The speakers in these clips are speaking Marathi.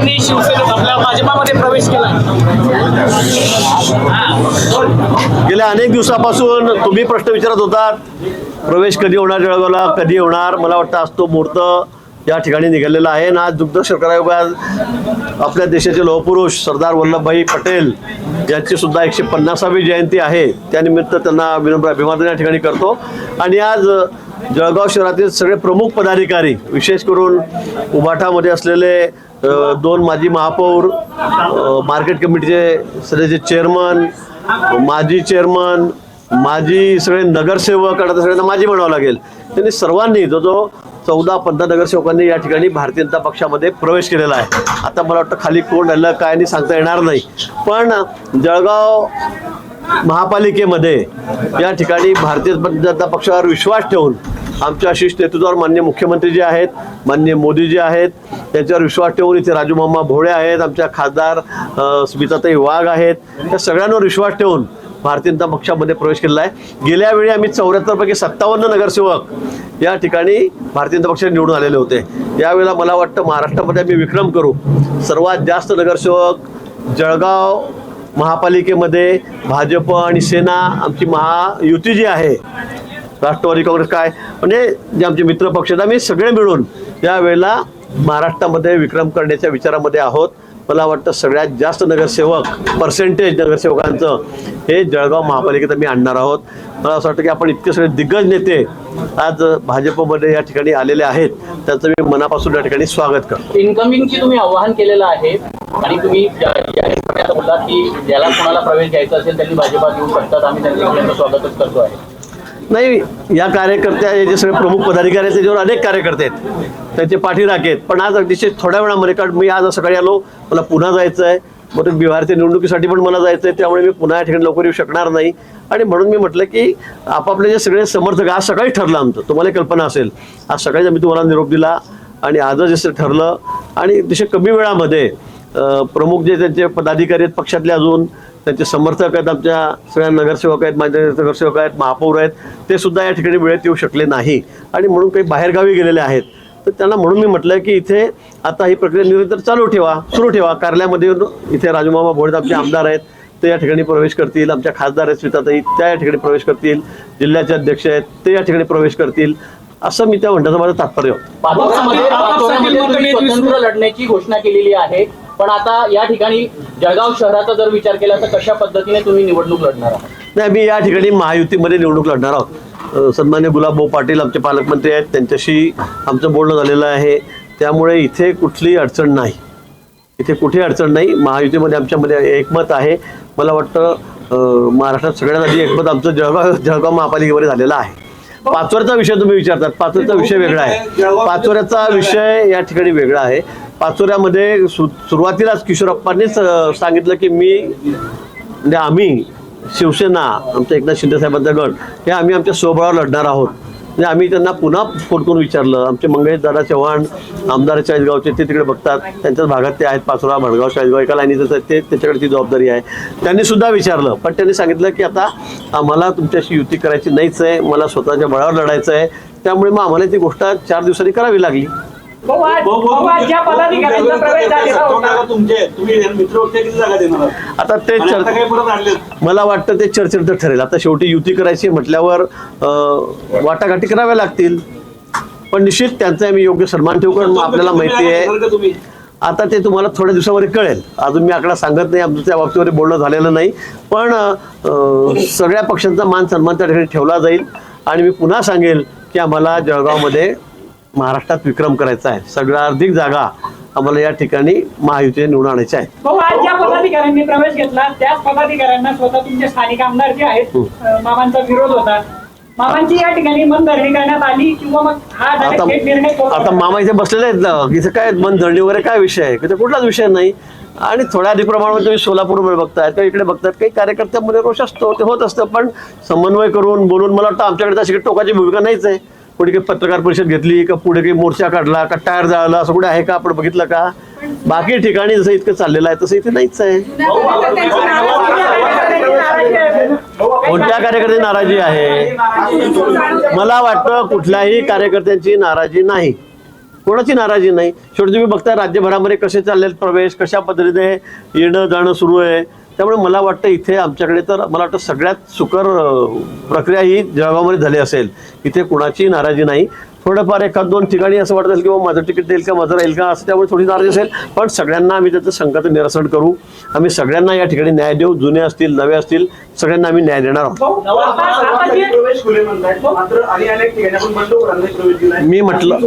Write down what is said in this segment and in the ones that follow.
यांनी शिवसेनेत आपल्या भाजपामध्ये प्रवेश केला. गेल्या अनेक दिवसापासून तुम्ही प्रश्न विचारत होतात प्रवेश कधी होणार जळगावला कधी होणार? मला वाटतं आज तो मुहूर्त या ठिकाणी निघालेला आहे. ना आज दुग्ध शर्करा आयोगात आपल्या देशाचे लोहपुरुष सरदार वल्लभभाई पटेल यांची सुद्धा एकशे पन्नासावी जयंती आहे. त्यानिमित्त त्यांना विनम्र अभिवादन या ठिकाणी करतो. आणि आज जळगाव शहरातील सगळे प्रमुख पदाधिकारी विशेष करून उभाठामध्ये असलेले दोन माजी महापौर मार्केट कमिटीचे सध्याचे चेअरमन माजी चेअरमन माजी सगळे नगरसेवक आता सगळ्यांना माजी म्हणावं लागेल. त्यांनी सर्वांनी जो जो चौदा पंधरा नगरसेवकांनी या ठिकाणी भारतीय जनता पक्षामध्ये प्रवेश केलेला आहे. आता मला वाटतं खाली कोण राहिलं काय नाही सांगता येणार नाही. पण जळगाव महापालिकेमध्ये या ठिकाणी भारतीय जनता पक्षावर विश्वास ठेवून आमच्या आशिष नेतृत्वावर मान्य मुख्यमंत्री जे आहेत मान्य मोदी जे आहेत त्यांच्यावर विश्वास ठेवून इथे राजू मामा भोळे आहेत आमच्या खासदार स्मिताताई वाघ आहेत त्या सगळ्यांवर विश्वास ठेवून भारतीय जनता पक्षामध्ये प्रवेश केलेला आहे. गेल्या वेळी आम्ही चौऱ्याहत्तरपैकी सत्तावन्न नगरसेवक या ठिकाणी भारतीय जनता पक्षाने निवडून आलेले होते. यावेळेला मला वाटतं महाराष्ट्रामध्ये आम्ही विक्रम करू. सर्वात जास्त नगरसेवक जळगाव महापालिकेमध्ये भाजप आणि सेना आमची महायुती जी आहे राष्ट्रवादी काँग्रेस काय? म्हणजे जे आमचे मित्र पक्ष आहेत आम्ही सगळे मिळून यावेळेला महाराष्ट्रामध्ये विक्रम करण्याच्या विचारामध्ये आहोत. मला वाटतं सगळ्यात जास्त नगरसेवक पर्सेंटेज नगरसेवकांचं हे जळगाव महापालिकेत आम्ही आणणार आहोत. मला असं वाटतं की आपण इतके सगळे दिग्गज नेते आज भाजपमध्ये या ठिकाणी आलेले आहेत त्याचं मी मनापासून या ठिकाणी स्वागत करतो. इन्कमिंगची तुम्ही आव्हान केलेलं आहे आणि तुम्ही की ज्याला कोणाला प्रवेश घ्यायचा असेल त्यांनी भाजपात येऊ शकतात. आम्ही त्यांचं स्वागतच करतो आहे. नाही या कार्यकर्त्या जे सगळे प्रमुख पदाधिकारी आहेत त्याच्यावर अनेक कार्यकर्ते आहेत. त्यांचे पाठीराखे आहेत. पण आज अतिशय थोड्या वेळामध्ये कारण मी आज सकाळी आलो मला पुन्हा जायचं आहे. मग बिहारच्या निवडणुकीसाठी पण मला जायचं आहे. त्यामुळे मी पुन्हा या ठिकाणी लवकर येऊ शकणार नाही. आणि म्हणून मी म्हटलं की आपापले जे सगळे समर्थक आज सकाळी ठरलं आमचं. तुम्हाला कल्पना असेल. आज सकाळीच आम्ही तुम्हाला निरोप दिला आणि आजच जसं ठरलं. आणि अतिशय कमी वेळामध्ये प्रमुख जे त्यांचे पदाधिकारी आहेत पक्षातले अजून त्यांचे समर्थक आहेत आमच्या सगळ्या नगरसेवक आहेत माझे नगरसेवक आहेत महापौर आहेत ते सुद्धा या ठिकाणी वेळेत येऊ शकले नाही. आणि म्हणून काही बाहेरगावी गेलेले आहेत. तर त्यांना म्हणून मी म्हटलं की इथे आता ही प्रक्रिया निरंतर चालू ठेवा सुरू ठेवा. कार्यालयामध्ये इथे राजूमामा भोळे आमचे आमदार आहेत ते या ठिकाणी प्रवेश करतील. आमच्या खासदार आहेत स्मिताताई त्या या ठिकाणी प्रवेश करतील. जिल्ह्याचे अध्यक्ष आहेत ते या ठिकाणी प्रवेश करतील. असं मी त्या म्हणण्याचं माझं तात्पर्य लढण्याची घोषणा केलेली आहे. पण आता या ठिकाणी जळगाव शहराचा जर विचार केला तर कशा पद्धतीने तुम्ही निवडणूक लढणार आहात? नाही मी या ठिकाणी महायुतीमध्ये निवडणूक लढणार आहोत. सन्मान्य गुलाबभाऊ पाटील आमचे पालकमंत्री आहेत. त्यांच्याशी आमचं बोलणं झालेलं आहे. त्यामुळे इथे कुठलीही अडचण नाही. इथे कुठे अडचण नाही. महायुतीमध्ये आमच्यामध्ये एकमत आहे. मला वाटतं महाराष्ट्रात सगळ्यात आधी एकमत आमचं जळगाव जळगाव महापालिकेमध्ये झालेलं आहे. पाचोऱ्याचा विषय तुम्ही विचारतात. पाचोऱ्याचा विषय वेगळा आहे. पाचोऱ्याचा विषय या ठिकाणी वेगळा आहे. पाचोऱ्यामध्ये सु सुरुवातीलाच किशोरप्पांनीच सांगितलं की मी म्हणजे आम्ही शिवसेना आमच्या एकनाथ शिंदेसाहेबांचा गण गट हे आम्ही आमच्या स्वबळावर लढणार आहोत. म्हणजे आम्ही त्यांना पुन्हा फोन करून विचारलं आमचे मंगेश दादा चव्हाण आमदार चाळीसगावचे ते तिकडे बघतात त्यांच्याच भागात ते आहेत पाचोरा भडगाव चाळीसगाव एका जसं ते त्याच्याकडे ती जबाबदारी आहे. त्यांनी सुद्धा विचारलं पण त्यांनी सांगितलं की आता आम्हाला तुमच्याशी युती करायची नाहीच आहे मला स्वतःच्या बळावर लढायचं आहे. त्यामुळे मग आम्हाला ती गोष्ट चार दिवसांनी करावी लागली. भाऊ, आज- भाऊ, आज ज्या पदाधिकाऱ्यांचा प्रवेश झालेला होता. तुमचे तुम्ही मित्र होते किती जागा देणार आहात? आता ते आणि आता चर्चा काय परत आणले मला वाटतं ते चर्चेनंतर ठरेल. आता शेवटी युती करायची म्हटल्यावर अं, वाटाघाटी कराव्या लागतील. पण निश्चित त्यांचा आम्ही योग्य सन्मान ठेवू कारण आपल्याला माहिती आहे. तुम्ही? आता ते तुम्हाला थोड्या दिवसामध्ये कळेल. अजून मी आकडा सांगत नाही आमचं त्या बाबतीमध्ये बोलणं झालेलं नाही. पण अं, सगळ्या पक्षांचा मान सन्मान त्या ठिकाणी ठेवला जाईल. आणि मी पुन्हा सांगेल की आम्हाला जळगावमध्ये महाराष्ट्रात विक्रम करायचा आहे. सर्वाधिक जागा आम्हाला या ठिकाणी महायुतीने निवडून आणायच्या आहेत भाऊ आज ज्या पदाधिकाऱ्यांनी प्रवेश घेतला त्याच पदाधिकाऱ्यांना स्वतः तुमचे स्थानिक आमदार जे आहेत अं, मामांचा विरोध होता. मामांची या ठिकाणी मनधरणी करण्यात आली किंवा मग हा आता direct थेट निर्णय कोण आता मामा इथे बसलेले आहेत ना. इथे काय मन धरणी वगैरे काय विषय आहे? इथे कुठलाच विषय नाही. आणि थोड्या अधिक प्रमाणात तुम्ही सोलापूरमध्ये बघताय किंवा इकडे बघतात काही कार्यकर्त्यांमध्ये रोष असतो ते होत असतं. पण समन्वय करून बोलून मला वाटतं आमच्याकडे तशी काही टोकाची भूमिका नाहीच आहे. कुठे काही पत्रकार परिषद घेतली का पुढे काही मोर्चा काढला का टायर जाळला असं कुठे आहे का? आपण बघितलं का? बाकी ठिकाणी जसं इतकं चाललेलं आहे तसं इथे नाहीच आहे. कोणत्या कार्यकर्त्यांची नाराजी आहे? मला वाटतं कुठल्याही कार्यकर्त्यांची नाराजी नाही. कोणाची नाराजी नाही? शेवटी तुम्ही बघता राज्यभरामध्ये कसे चाललेत प्रवेश कशा पद्धतीने येणं जाणं सुरू आहे? त्यामुळे मला वाटतं इथे आमच्याकडे तर मला वाटतं सगळ्यात सुकर प्रक्रिया ही जळगावमध्ये झाली असेल. इथे कुणाची नाराजी नाही. थोडंफार एखाद दोन ठिकाणी असं वाटत असेल की बाबा माझं तिकीट देईल का माझं राहील का असं त्यामुळे थोडी नाराजी असेल. पण सगळ्यांना आम्ही त्याचं संकटाचं निरसन करू. आम्ही सगळ्यांना या ठिकाणी न्याय देऊ. जुने असतील नवे असतील सगळ्यांना आम्ही न्याय देणार आहोत. मी म्हटलं-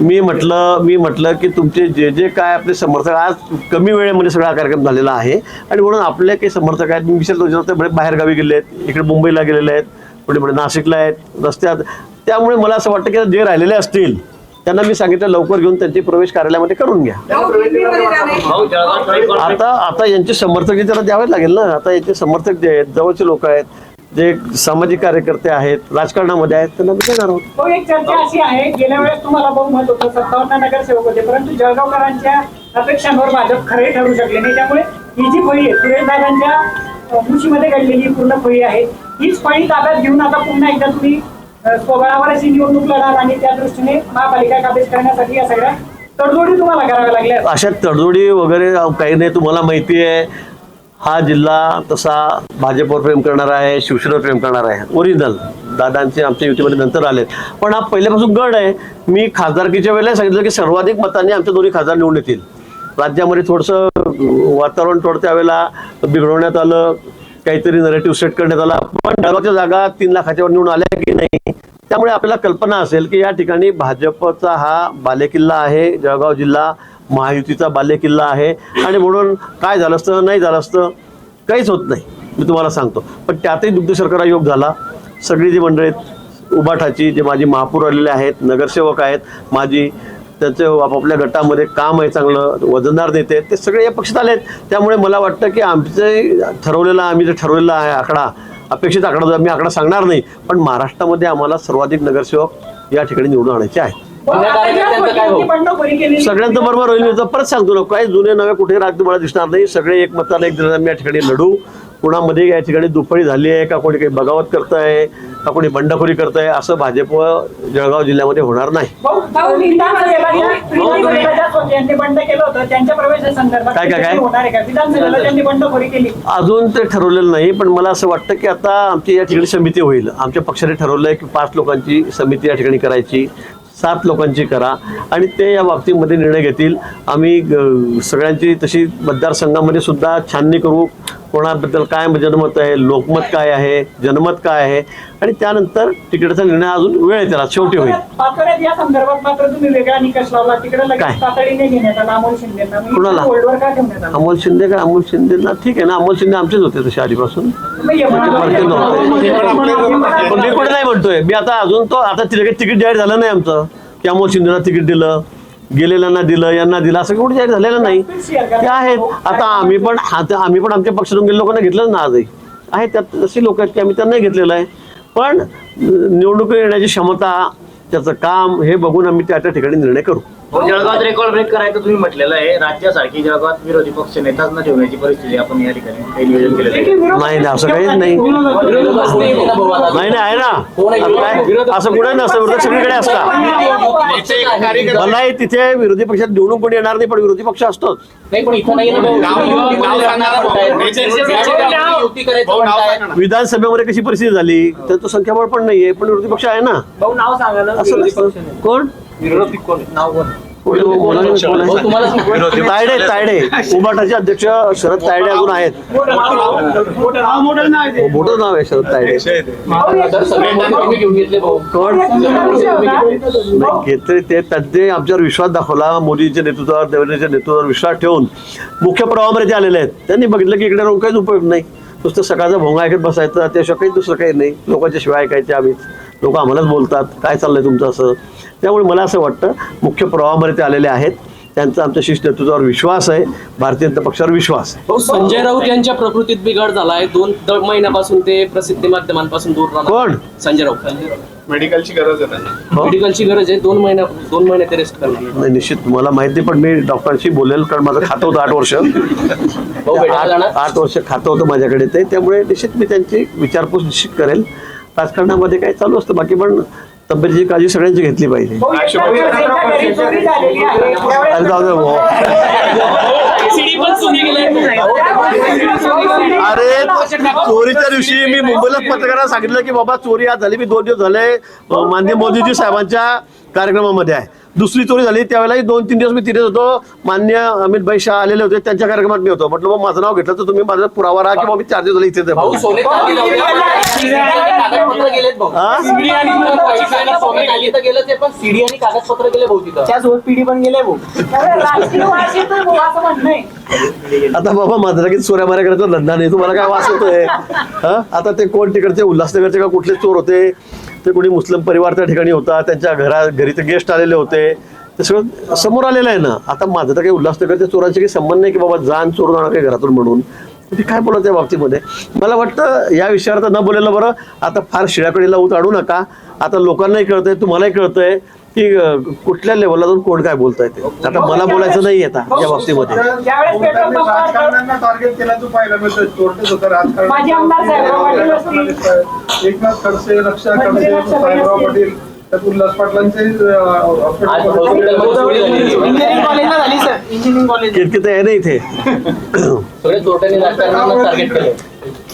मी म्हटलं मी म्हटलं की तुमचे जे जे काय आपले समर्थक आज कमी वेळेमध्ये सगळा कार्यक्रम झालेला आहे. आणि म्हणून आपले काही समर्थक आहेत. मी विचारतो बाहेरगावी गेले आहेत. इकडे मुंबईला गेलेले आहेत. पुढे पुढे नाशिकला आहेत. रस्त्यात त्यामुळे मला असं वाटतं की जे राहिलेले असतील त्यांना मी सांगितलं लवकर घेऊन त्यांचे प्रवेश कार्यालयामध्ये करून घ्या. आता आता यांचे समर्थक जे त्याला द्यावेच लागेल ना? आता यांचे समर्थक जे आहेत जवळचे लोक आहेत जे सामाजिक कार्यकर्ते आहेत राजकारणामध्ये आहेत त्यांना मी देणार आहोत. हो एक चर्चा अशी आहे गेल्या वेळेस तुम्हाला बहुमत होतं सत्तावन्न नगरसेवक होते परंतु जळगावकरांच्या अपेक्षांवर भाजप खरे ठरू शकले नाही. त्यामुळे ही जी फळी आहे सुरेश दादांच्या मुशीमध्ये घडलेली ही पूर्ण फळी आहे हीच फळी ताब्यात घेऊन आता पुन्हा एकदा तुम्ही स्वबळावर अशी निवडणूक लढाल आणि त्या दृष्टीने महापालिका काबीज करण्यासाठी या सगळ्या तडजोडी तुम्हाला कराव्या लागल्या अशा तडजोडी वगैरे काही नाही तुम्हाला माहिती आहे. हा जिल्हा तसा भाजपवर प्रेम करणार आहे शिवसेनेवर प्रेम करणार आहे. ओरिजिनल दादांचे आमच्या युतीमध्ये नंतर आले पण हा पहिल्यापासून गड आहे. मी खासदारकीच्या वेळेला सांगितलं की सर्वाधिक मतांनी आमच्या दोन्ही खासदार निवडून येतील. राज्यामध्ये थोडंसं वातावरण थोडं त्यावेळेला बिघडवण्यात आलं. काहीतरी नरेटिव्ह सेट करण्यात आला. पण डबाच्या जागा तीन लाखाच्या वर निवडून आल्या की नाही त्यामुळे आपल्याला कल्पना असेल की या ठिकाणी भाजपचा हा बालेकिल्ला आहे जळगाव जिल्हा महायुतीचा बालेकिल्ला आहे. आणि म्हणून काय झालं असतं नाही झालं असतं काहीच होत नाही. मी तुम्हाला सांगतो. पण त्यातही दुग्ध शर्करा योग झाला. सगळी जी मंडळी आहेत, उबाठाची जे माझी महापौर आलेले आहेत नगरसेवक आहेत माझी त्यांचे आपापल्या गटामध्ये काम आहे चांगलं वजनदार नेते ते सगळे या पक्षात आले आहेत त्यामुळे मला वाटतं की आमचे ठरवलेला आम्ही जे ठरवलेला आहे आकडा अपेक्षित आकडा जो आहे, मी आकडा सांगणार नाही पण महाराष्ट्रामध्ये आम्हाला सर्वाधिक नगरसेवक या ठिकाणी निवडून आणायचे काय हो? सगळ्यांचं बरोबर होईल. परत सांगतो ना काही जुने नवे कुठे राग तुम्हाला दिसणार नाही. सगळे एक मताला एक जण या ठिकाणी लढू. कुणामध्ये या ठिकाणी दुफळी झाली आहे का कोणी काही बगावत करत आहे का कोणी बंडखोरी करत आहे असं भाजप जळगाव जिल्ह्यामध्ये होणार नाही. काय, काय, काय? होणार आहे का? विधानसभेला ज्यांनी बंडखोरी केली. अजून ते ठरवलेलं नाही पण मला असं वाटतं की आता आमची या ठिकाणी समिती होईल. आमच्या पक्षाने ठरवलं आहे की पाच लोकांची समिती या ठिकाणी करायची सात लोकांची करा आणि ते या बाबतीमध्ये निर्णय घेतील. आम्ही सगळ्यांची तशी मतदारसंघामध्ये सुद्धा छाननी करू कोणाबद्दल काय जनमत आहे लोकमत काय आहे जनमत काय आहे? आणि त्यानंतर तिकिटाचा निर्णय अजून वेळ आहे त्याला शेवटी होईल. या संदर्भात मात्र तुम्ही वेगळा निकष लावला. तिकडे काय? अमोल मग कुणाला? का अमोल शिंदे का? अमोल शिंदेना ठीक आहे ना. अमोल शिंदे आमचेच होते तसे आधीपासून. पण मी पण नाही म्हणतोय. मी आता अजून तो आता तिकडे तिकीट जाहीर झालं नाही आमचं. की अमोल शिंदेला तिकीट दिलं. गेलेल्यांना दिलं यांना दिलं असं कुठे जाहीर झालेलं नाही. ते आहेत. आता आम्ही पण आता आम्ही पण आमच्या पक्षातून गेले लोकांना घेतलं ना आजही. आहेत त्यात अशी लोक आहेत की आम्ही त्यांनाही घेतलेलं आहे. पण निवडणूक येण्याची क्षमता त्याचं काम हे बघून आम्ही त्या त्या ठिकाणी निर्णय करू. जळगावात रेकॉर्ड ब्रेक करायचं तुम्ही म्हटलेलं आहे. राज्यासारखी जळगावात विरोधी पक्ष नेताच न ठेवण्याची परिस्थिती आपण या ठिकाणी काही नियोजन केलेलं विरोध- नाही नाही असं काहीच नाही. नाही. नाही. नाही आहे ना. आता काय? असं कुठे नसतं. विरोधक सगळीकडे असतात. मलाही तिथे विरोधी पक्षात निवडून कोणी येणार नाही पण विरोधी पक्ष असतोच. नाही पण इथं नाही ना भाऊ. युती म्हणतायत. युती करायचं म्हणतायत. विधानसभेमध्ये कशी परिस्थिती झाली? तर तो संख्याबळ पण नाहीये पण विरोधी पक्ष आहे ना. भाऊ नाव सांगा ना असं नसतं. कोण? कोण? कोण. तायडे तायडे. अध्यक्ष शरद तायडे अजून आहेत. मोठं नाव आहे शरद तायडे. घेतले कोण ते. त्यांनी आमच्यावर विश्वास दाखवला. मोदींच्या नेतृत्वावर देवेंद्रच्या नेतृत्वावर विश्वास ठेवून मुख्य प्रवाहामध्ये ते आलेले आहेत. त्यांनी बघितलं की इकडे राहून काहीच उपयोग नाही. नुसतं सकाळचा भोंगा ऐकत बसायचं. त्याशिवाय काही दुसरं काही नाही. लोकांच्या शिवाय ऐकायचे आम्ही लोक आम्हालाच बोलतात काय चाललंय तुमचं असं? त्यामुळे मला असं वाटतं मुख्य प्रवाहामध्ये ते आलेले आहेत. त्यांचा आमच्या शिष्ट नेतृत्वावर विश्वास आहे भारतीय जनता पक्षावर विश्वास आहे. भाऊ संजय राऊत यांच्या प्रकृतीत बिघाड झालाय. दोन दर महिन्यापासून ते प्रसिद्धी माध्यमांपासून दूर राहणार. कोण? संजय राऊत. मेडिकलची गरज आहे हो? मेडिकलची गरज आहे. दोन महिन्या दोन महिने ते रेस्ट करणार. नाही निश्चित मला माहिती पण मी डॉक्टरांशी बोलेल कारण माझं खातं होतं आठ वर्ष. जाणार. आठ वर्ष खातं होतं माझ्याकडे ते. त्यामुळे निश्चित मी त्यांची विचारपूस निश्चित करेल. राजकारणामध्ये काय चालू असतं बाकी पण तब्येतीची काळजी सगळ्यांची घेतली पाहिजे अरे जाऊ अरे चोरीच्या दिवशी मी मुंबईला पत्रकारांना सांगितलं की बाबा चोरी आज झाली मी दोन दिवस झाले माननीय मोदीजी साहेबांच्या कार्यक्रमामध्ये आहे. दुसरी चोरी झाली त्यावेळेला दोन तीन दिवस मी तिथे होतो. मान्य अमित भाई शाह आलेले होते त्यांच्या कार्यक्रमात मी होतो. म्हटलं बाबा माझं नाव घेतलं तर तुम्ही माझा पुरावा राहा की बाबा मी चार दिवस झाले हा? आहे. आता बाबा माझा लगेच चोऱ्या माऱ्या करायचा धंदा नाही. तुम्हाला काय वास होतोय? हा? आता ते कोण तिकडचे? उल्हासनगरचे का कुठले चोर होते? ते कोणी मुस्लिम परिवार त्या ठिकाणी होता त्यांच्या घरा घरी ते गेस्ट आलेले होते. ते सगळं समोर आलेलं आहे ना. आता माझं तर काही उल्हासनगरच्या चोरांचे काही संबंध नाही की बाबा जाण चोरून आणा काही घरातून म्हणून. ते काय बोलत त्या बाबतीमध्ये? मला वाटतं या विषयावर तर न बोलायला बरं. आता फार शिळ्याकडीला ऊत आणू नका. आता लोकांनाही कळतंय तुम्हालाही कळतंय. की कुठल्या लेवलला जाऊन कोण काय बोलताय ते? आता मला बोलायचं नाही आता या बाबतीमध्ये. राजकारण्यांना टार्गेट पाहायला चोरटेच होतं राजकारण. एकनाथ खडसे रक्षा खडसे साहेबराव पाटील त्यात उल्हास पाटलांचे किरकित आहे ना इथे.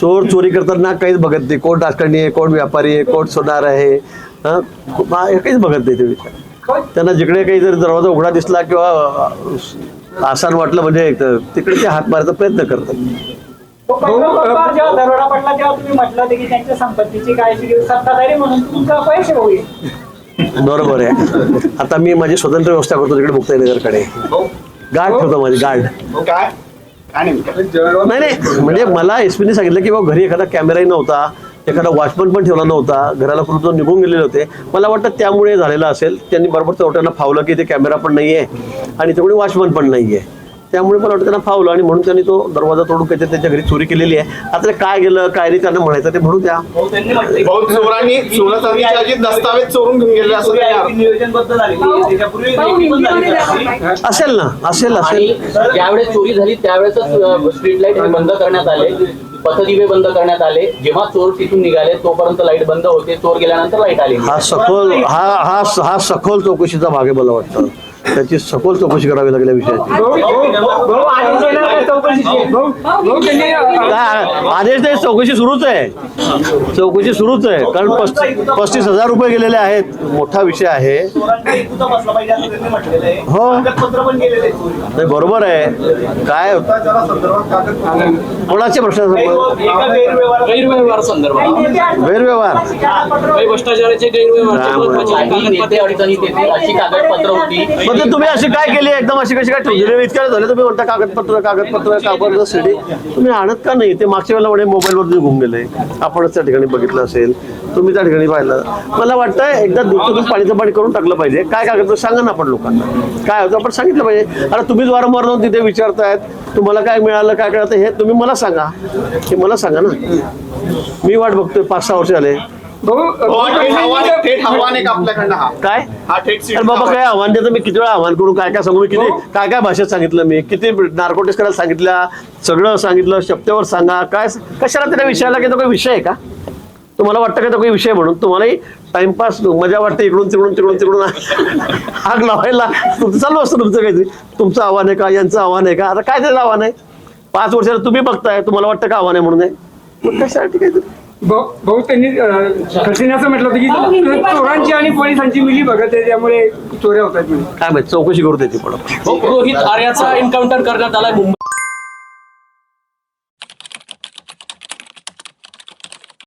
चोर चोरी करताना काहीच बघत नाही. कोण राजकारणी आहे कोण व्यापारी आहे कोण सोनार आहे काहीच बघत नाही ते विचार त्यांना जिकडे काही जर दरवाजा उघडा दिसला किंवा आसान वाटलं म्हणजे तर तिकडे ते हात मारायचा प्रयत्न करतात. तो पेट्रोल पंपावर जेव्हा दरोडा पडला तेव्हा तुम्ही म्हटलं होतं की त्यांच्या संपत्तीची काळजी घेऊ सत्ताधारी म्हणून तुमचं अपयश होऊ बरोबर आहे. आता मी माझी स्वतंत्र व्यवस्था करतो तिकडे मुक्ताईनगरकडे गार्ड ठेवतो माझी गार्ड काय? आणि जळगाव नाही नाही. म्हणजे मला एसपीने सांगितलं की बाबा घरी एखादा कॅमेराही नव्हता. एखादा वॉचमन पण ठेवला नव्हता. घराला कुठून तो निघून गेलेले होते. मला वाटतं त्यामुळे झालेलं असेल. त्यांनी बरोबर चौट्यांना फावलं की ते कॅमेरा पण नाहीये आणि ते कोणी वॉचमन पण नाहीये. त्यामुळे मला वाटतं त्यांना फावलं आणि म्हणून त्यांनी तो दरवाजा तोडून काहीतरी त्यांच्या घरी चोरी केलेली आहे. आता ते काय गेलं काय नाही त्यांना म्हणायचं ते म्हणू द्या. बहुत चोरांनी सोळा तारखेच्या आधी दस्तावेज चोरून घेऊन गेले आहे. आहे. असेल ना असेल आणि असेल. ज्यावेळेस चोरी झाली त्यावेळेस स्ट्रीट लाइट बंद करण्यात आले. पथदिवे बंद करण्यात आले. जेव्हा चोर तिथून निघाले तोपर्यंत लाइट बंद होते. चोर गेल्यानंतर लाइट आली. हा सखोल हा हा हा सखोल चौकशीचा भाग आहे मला वाटतं. त्याची सखोल चौकशी करावी लागेल या विषयाची भाऊ आदेश नाही चौकशी सुरूच आहे चौकशी सुरूच आहे कारण पस्तीस पस्तीस हजार रुपये गेलेले आहेत मोठा विषय आहे हो. नाही बरोबर आहे काय कोणाचे प्रश्न गैरव्यवहार संदर्भात गैरव्यवहार भ्रष्टाचाराचे गैरव्यवहारचे ते तुम्ही अशी काय केली? एकदम अशी कशी काय ठेवली? इतक्या झाले तुम्ही म्हणता कागदपत्र कागदपत्र कागदपत्र तुम्ही आणत का नाही? ते मागच्या वेळेला म्हणे मोबाईलवर घुम गेले. आपणच त्या ठिकाणी बघितलं असेल. तुम्ही त्या ठिकाणी पाहिलं. मला वाटतं एकदा दुःख पाणीचं पाणी करून टाकलं पाहिजे. काय कागदपत्र? सांगा ना आपण लोकांना. काय होतं? आपण सांगितलं पाहिजे. अरे तुम्हीच वारंवार जाऊन तिथे विचारतायत तुम्हाला काय मिळालं काय कळतं हे तुम्ही मला सांगा. हे मला सांगा ना. मी वाट बघतोय पाच सहा वर्ष झाले. थेट का आपल्याकडनं हा. काय? हा थेट अरे बाबा काय आव्हान देतं? मी किती वेळा आव्हान करून काय काय सांगू? मी किती काय काय भाषेत सांगितलं मी? किती नार्कोटिक्स करायला सांगितल्या सगळं सांगितलं शब्दावर सांगा. काय कशाला त्या विषयाला काही तो काही विषय आहे का? तुम्हाला वाटतं का तो काही विषय म्हणून? तुम्हालाही टाइमपास मजा वाटते इकडून तिकडून तिकडून तिकडून. आग लावायला. तुमचं चालू असतं तुमचं काहीतरी. तुमचं आव्हान आहे का? यांचं आव्हान आहे का? आता काय त्याचं आव्हान आहे? पाच वर्षाला तुम्ही बघताय. तुम्हाला वाटतं का आव्हान आहे म्हणून आहे? मग कशासाठी काहीतरी? भाऊ त्यांनी खडसेंनी असं म्हटलं होतं की चोरांची आणि पोलिसांची मिली बघत आहे त्यामुळे चोऱ्या होतात काय माहिती चौकशी करू देते पण रोहित आर्याचा एन्काउंटर करण्यात आलाय मुंबई